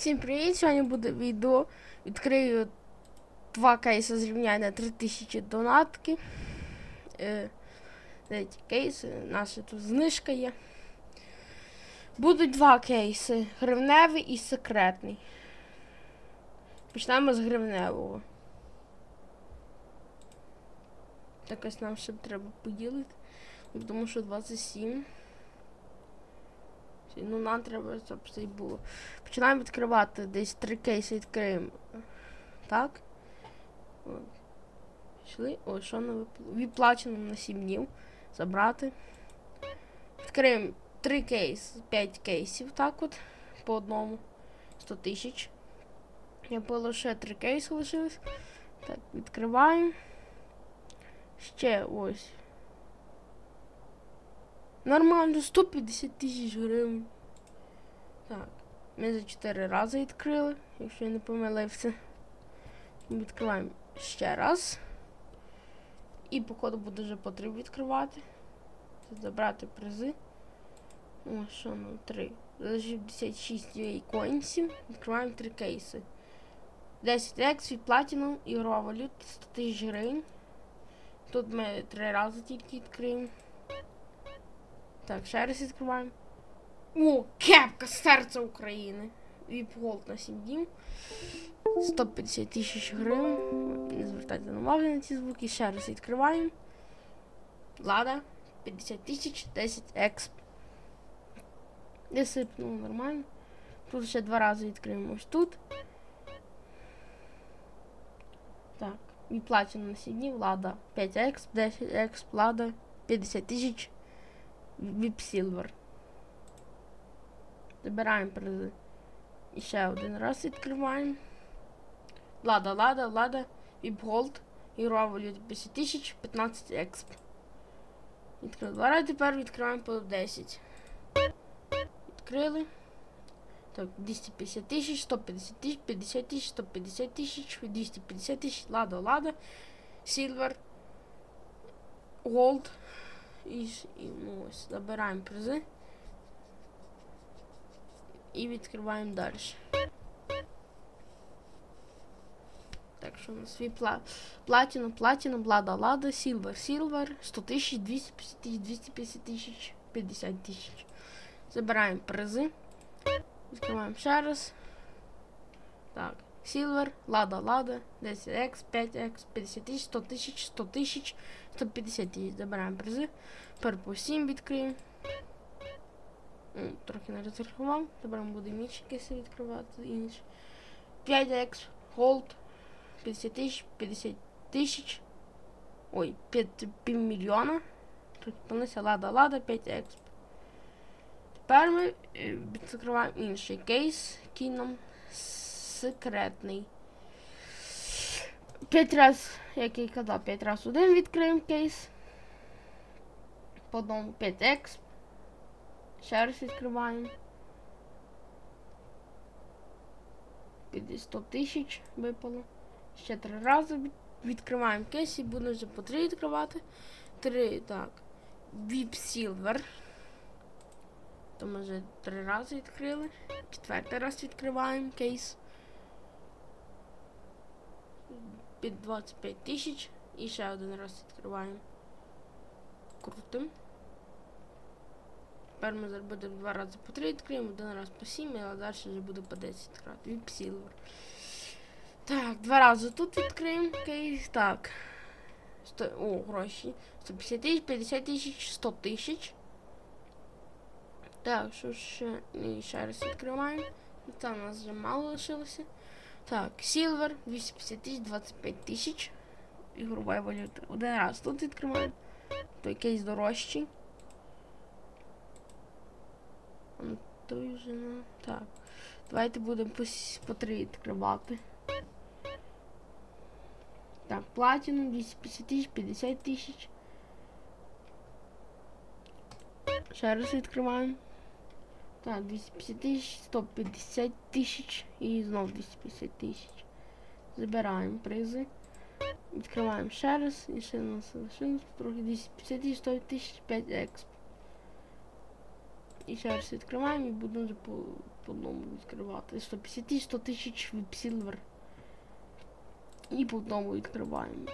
Всім привіт! Сьогодні буде відео. Відкрию два кейси зрівняння 3000 донатки. Е, кейси, наша тут знижка є. Будуть два кейси: гривневий і секретний. Почнемо з гривневого. Так ось нам ще треба поділити. Тому що 27. Ну, нам треба, щоб це було. Починаємо відкривати. Десь три кейси відкриємо. Так. Пішли. О, що на виплачено на 7 днів. Забрати. Відкриємо 3 кейси, 5 кейсів, так от. По одному. 100 тисяч. Я було ще 3 кейси лишились. Так, відкриваємо. Ще ось. Нормально, 150 тисяч гривень. Так, ми за 4 рази відкрили, якщо я не помилився. Відкриваємо ще раз. І походу буде вже потрібно відкривати. Забрати призи. О, що ну, 3. За 66 коінсів. Відкриваємо 3 кейси. 10 екс від Platinum, ігрова валюта 100 тисяч гривень. Тут ми 3 рази тільки відкриємо. Так, ще раз відкриваємо. О, кепка серця України. Віп Голд на 7 днів. 150 тисяч гривень. Не звертайте уваги на ці звуки. Ще раз відкриваємо. Лада. 50 тисяч, 10 експ. Не сипнуло нормально. Тут ще два рази відкриємо ось тут. Так. І платину на 7 днів. Лада. 5 експ, 10 експ, лада. 50 тисяч. VIP Silver. Забираємо призи. І ще один раз відкриваємо. Лада, лада, лада, VIP Gold. Ігрова валюта 50 тисяч, 15 експ. Відкрили. Давай тепер відкриваємо по 10. Відкрили. Так, 250 тисяч, 150 тисяч, 50 тисяч, 150 тисяч, 250 тисяч, лада, лада, Silver, Gold. І, і ну, ось, забираємо призи. І відкриваємо далі. Так, що у нас пла... платіну, платіну, лада, лада, сілвер, сілвер, 100 тисяч, 250 тисяч, 250 тисяч, 50 тисяч. Забираємо призи. Відкриваємо ще раз. Так, сілвер, лада, лада, 10x, 5x, 50 тисяч, 100 тисяч, 100 тисяч, 150 тисяч. Забираємо призи. По 7 відкриємо. Трохи не розрахував. Тепер ми будемо інші кейси відкривати. Інші. 5x, Gold, 50 тисяч, 50 тисяч. Ой, 5, півмільйона. Трохи понесе лада, лада, 5 екс. Тепер ми е, відкриваємо інший кейс, який нам секретний. 5 раз, як я казав, 5 раз один відкриємо кейс. По одному 5x. Ще раз відкриваємо. 100 тисяч випало. Ще три рази відкриваємо кейс і будемо вже по три відкривати. Три, так. VIP Silver. То ми вже три рази відкрили. Четвертий раз відкриваємо кейс. Під 25 тисяч. І ще один раз відкриваємо. Крутим. Тепер ми зараз два рази по три відкриємо, один раз по 7, а далі вже буде по 10 відкривати. VIP Silver. Так, два рази тут відкриємо кейс. Так. Сто... О, гроші. 150 тисяч, 50 тисяч, 100 тисяч. Так, що ще? І ще раз відкриваємо. Там у нас вже мало лишилося. Так, Silver, 250 тисяч, 25 тисяч. Ігрова валюта. Один раз тут відкриваємо. Той кейс дорожчий. Ну, Той вже на. Так. Давайте будемо по, по три відкривати. Так, платину 250 тисяч, 50 тисяч. Ще раз відкриваємо. Так, 250 тисяч, 150 тисяч і знов 250 тисяч. Забираємо призи. Відкриваємо ще раз. І ще нас залишилось трохи 250 тисяч, 100 тисяч, 5 експ. І ще раз відкриваємо і будемо по по одному відкривати. 150 тисяч, 100 тисяч від Silver. І по одному відкриваємо.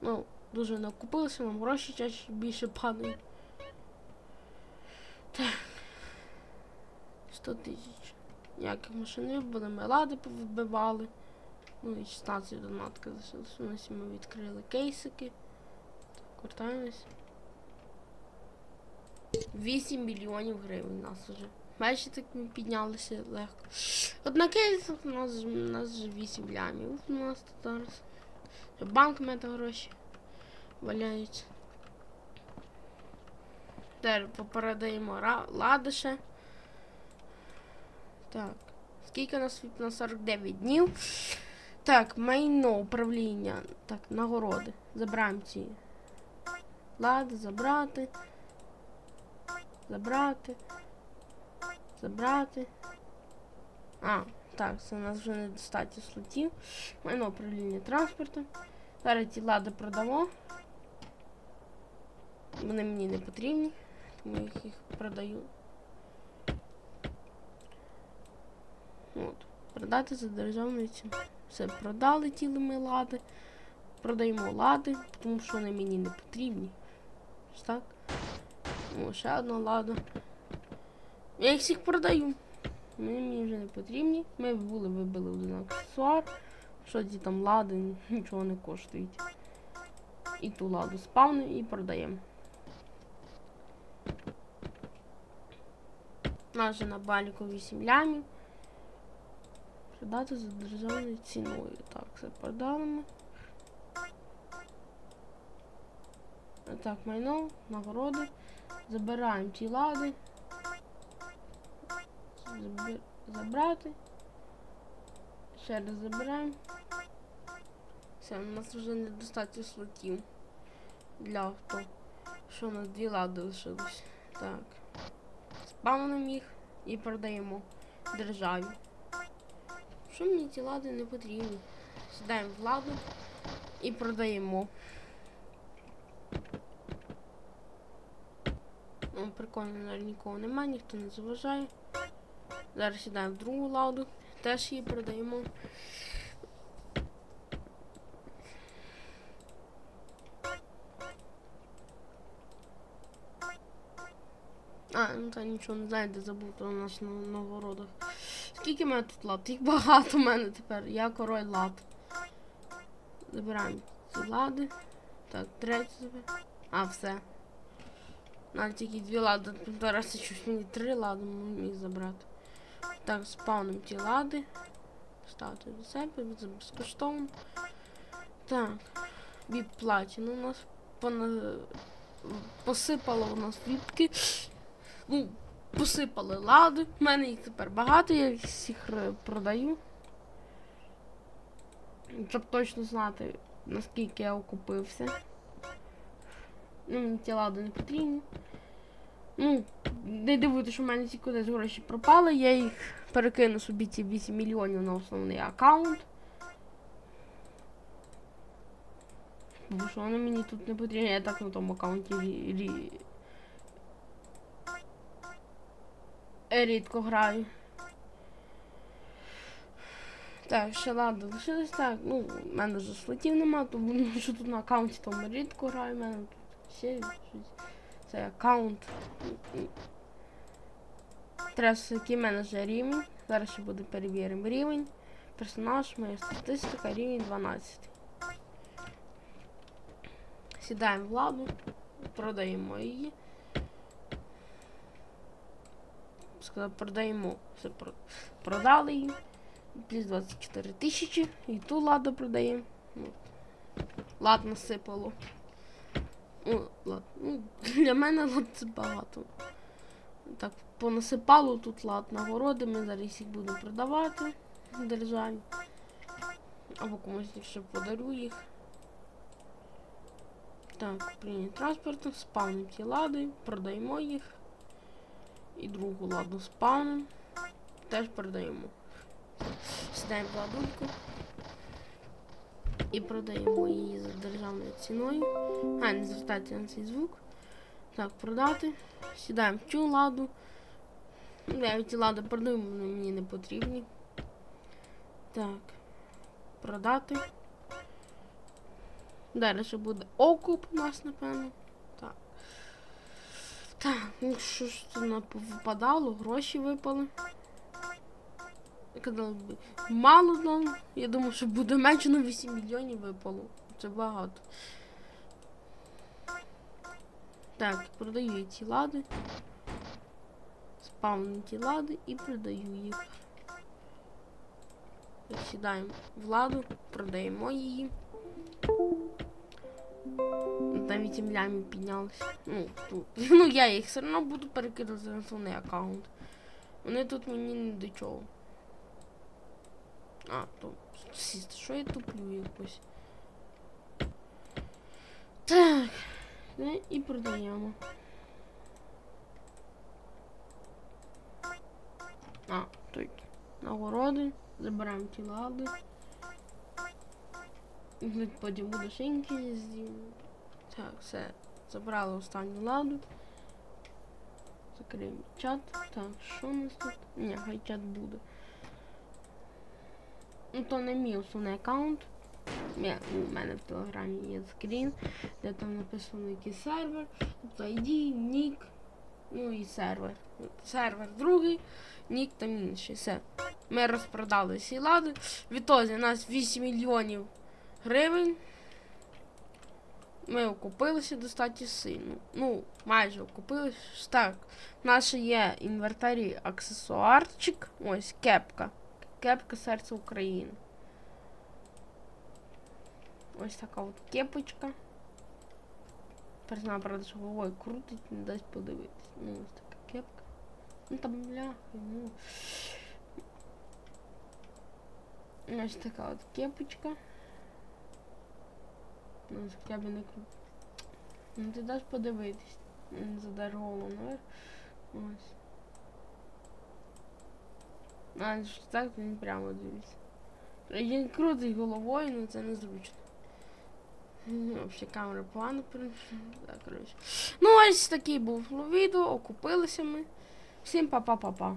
Ну, дуже накупилося, нам гроші чаще більше падають. Так. 100 тисяч. Ніяких машин не вибили, ми лади повибивали. Ну і 16 донатки залишилось. У нас ми відкрили кейсики. Так, вертаємось. 8 мільйонів гривень у нас вже. Бачите, так ми піднялися легко. От на кейсах у нас, у нас вже 8 лямів. У нас тут зараз. Банк мета гроші валяються. Тепер попередаємо ладише. Так. Скільки у нас на 49 днів? Так, майно управління. Так, нагороди. Забираємо ці. Лади, забрати. Забрати. Забрати. А, так, це у нас вже недостатньо слотів. Майно управління транспортом. Зараз ті лади продамо. Вони мені не потрібні, тому я їх продаю. От. Продати за державною ціною. Все, продали ті ми лади. Продаємо лади, тому що вони мені не потрібні. Ось так. О, ще одна лада. Я їх всіх продаю. Вони мені вже не потрібні. Ми були вибили один аксесуар. Що ті там лади нічого не коштують. І ту ладу спавнимо і продаємо. Же на баліку 8 лямів. Продати за державною ціною. Так, це продали ми. Так, майно, нагороди. Забираємо ті лади. Заби- Забрати. Ще раз забираємо. Все, у нас вже недостатньо слотів для авто. Що у нас дві лади лишилось. Так. Спавнимо їх і продаємо державі. Що мені ці лади не потрібні? Сідаємо в ладу і продаємо. Ну, прикольно, навіть нікого немає, ніхто не заважає. Зараз сідаємо в другу ладу, теж її продаємо. А, ну та нічого не знаю, де забув про нас на нагородах. Скільки в мене тут лад? Їх багато в мене тепер. Я король лад. Забираємо лади. Так, третю забираємо. А, все. Навіть тільки дві лади. Зараз щось мені три лади міг забрати. Так, спавним ті лади. Ставте до себе, безкоштовно. Так. Віп платіну у нас пона... посипало у нас віпки. Ну, посипали лади. У мене їх тепер багато, я їх всіх е, продаю. Щоб точно знати, наскільки я окупився. Ну, мені ті лади не потрібні. Ну, не дивуйте, що в мене ці кудись гроші пропали. Я їх перекину собі ці 8 мільйонів на основний аккаунт. Бо що вони мені тут не потрібні, я так на тому аккаунті рідко граю. Так, ще ладно, лишилось так. Ну, в мене вже слотів нема, тому ну, що тут на аккаунті там рідко граю, в мене тут ще щось. Це аккаунт. Треба, який в мене вже рівень. Зараз ще буде перевіримо рівень. Персонаж, моя статистика, рівень 12. Сідаємо в ладу, продаємо її. Сказав, продаємо. Все продали її. Плюс 24 тисячі. І ту ладу продаємо. От. Лад насипало. О, лад. Ну, для мене лад це багато. Так, понасипало тут лад нагороди, ми зараз їх будемо продавати державі. Або комусь ще подарю їх. Так, управління транспорту, спавнимо ті лади, продаємо їх. І другу ладу спавнимо. Теж продаємо. Сідаємо ладульку. І продаємо її за державною ціною. А, не звертайте на цей звук. Так, продати. Сідаємо цю ладу. Я ці лади продаю, вони мені не потрібні. Так. Продати. Далі ще буде окуп у нас, напевно. Ну що ж на- випадало, гроші випали. Мало нам. Я думаю, що буде менше на 8 мільйонів випало. Це багато. Так, продаю ці лади. Спавню ті лади і продаю їх. Сідаємо в ладу, продаємо її. Там 8 лямів піднялися. Ну, тут. Ну, я їх все одно буду перекидати на основний аккаунт. Вони тут мені не до чого. А, то що я туплю якось. Так. Ну, і продаємо. А, тут нагороди. Забираємо ті лади. Тут Потім буде шинки. Так, все. Забрали останню ладу. Закриємо чат. Так, що у нас тут? Ні, хай чат буде. Ну, то не мій основний аккаунт. Я, у мене в телеграмі є скрін, де там написано який сервер, тобто ID, нік, ну і сервер. Сервер другий, нік там інший. Все. Ми розпродали всі лади. Відтоді у нас 8 мільйонів гривень. Ми окупилися достатньо сильно. Ну, майже окупилися. Так, в нас є в інвентарі аксесуарчик. Ось кепка. Кепка серця України. Ось така от кепочка. Персонал, правда, що головою крутить, не дасть подивитись. Ну, ось така кепка. Ну там бляхи, ну. Ось така от кепочка. Ну, ось хоча не крут. Ну ти даш подивитись. Задар голову наверх. Ось. А, так він прямо дивиться. Він крутить головою, ну це незручно. Взагалі камера погано перейшла. Так, коротше. Ну, ось такий був відео, окупилися ми. Всім па-па-па-па.